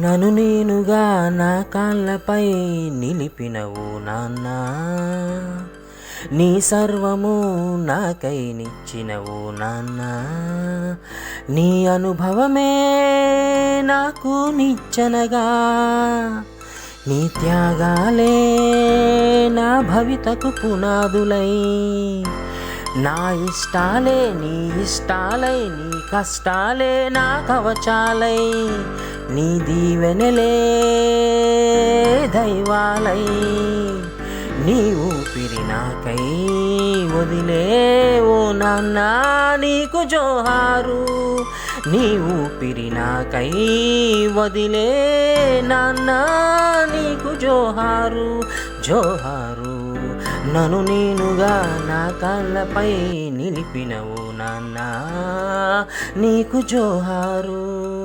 నన్ను నేనుగా నా కాళ్ళపై నిలిపినవు నాన్న. నీ సర్వము నాకై నిచ్చినవు నాన్న. నీ అనుభవమే నాకు నిచ్చనగా. నీ త్యాగాలే నా భవితకు పునాదులై. నా ఇష్టాలే నీ ఇష్టాలై నీ కష్టాలే నా కవచాలై. నీ దీవెనలే దైవాలై. నీ ఊపిరి నాకై వదిలే ఓ నాన్న నీకు జోహారు. నీ ఊపిరి నాకై వదిలే నాన్న నీకు జోహారు. జోహారు నన్ను నేనుగా నా కాళ్ళపై నిలిపినవు నాన్న నీకు జోహారు.